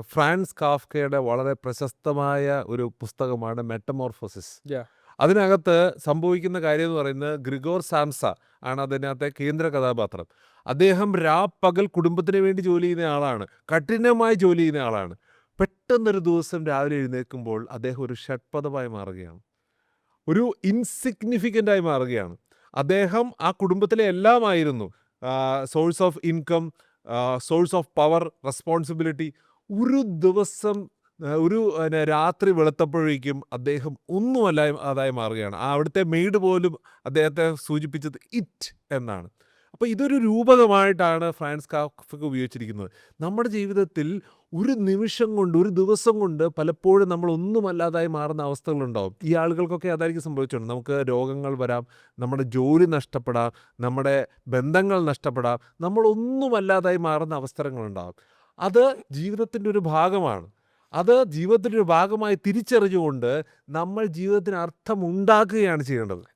France കാഫ്കയുടെ വളരെ പ്രശസ്തമായ ഒരു പുസ്തകമാണ് മെറ്റമോർഫോസിസ്. അതിനകത്ത് സംഭവിക്കുന്ന കാര്യം എന്ന് പറയുന്നത് ഗ്രിഗോർ സാംസ ആണ് അതിനകത്തെ കേന്ദ്ര കഥാപാത്രം. അദ്ദേഹം രാപ്പകൽ കുടുംബത്തിന് വേണ്ടി ജോലി ചെയ്യുന്ന ആളാണ്. കഠിനമായി ജോലി ചെയ്യുന്ന ആളാണ്. പെട്ടെന്നൊരു ദിവസം രാവിലെ എഴുന്നേൽക്കുമ്പോൾ അദ്ദേഹം ഒരു ഷഡ്പദമായി മാറുകയാണ്. ഒരു ഇൻസിഗ്നിഫിക്കന്റായി മാറുകയാണ്. അദ്ദേഹം ആ കുടുംബത്തിലെ എല്ലാമായിരുന്നു. Source of income, source of power, responsibility. ഒരു ദിവസം ഒരു രാത്രി വെളുത്തപ്പോഴേക്കും അദ്ദേഹം ഒന്നുമല്ല അതായി മാറുകയാണ്. അവിടുത്തെ മെയ്ഡ് പോലും അദ്ദേഹത്തെ സൂചിപ്പിച്ചത് ഇറ്റ് എന്നാണ്. അപ്പോൾ ഇതൊരു രൂപകമായിട്ടാണ് ഫ്രാൻസ് കാഫക്ക് ഉപയോഗിച്ചിരിക്കുന്നത്. നമ്മുടെ ജീവിതത്തിൽ ഒരു നിമിഷം കൊണ്ട്, ഒരു ദിവസം കൊണ്ട് പലപ്പോഴും നമ്മൾ ഒന്നുമല്ലാതായി മാറുന്ന അവസ്ഥകളുണ്ടാവും. ഈ ആളുകൾക്കൊക്കെ അതായിരിക്കും സംഭവിച്ചുകൊണ്ട് നമുക്ക് രോഗങ്ങൾ വരാം, നമ്മുടെ ജോലി നഷ്ടപ്പെടാം, നമ്മുടെ ബന്ധങ്ങൾ നഷ്ടപ്പെടാം, നമ്മൾ ഒന്നുമല്ലാതായി മാറുന്ന അവസരങ്ങളുണ്ടാകും. അത് ജീവിതത്തിന്റെ ഒരു ഭാഗമാണ്. അത് ജീവിതത്തിന്റെ ഒരു ഭാഗമായി തിരിച്ചറിഞ്ഞുകൊണ്ട് നമ്മൾ ജീവിതത്തിന് അർത്ഥം ഉണ്ടാക്കുകയാണ് ചെയ്യേണ്ടത്.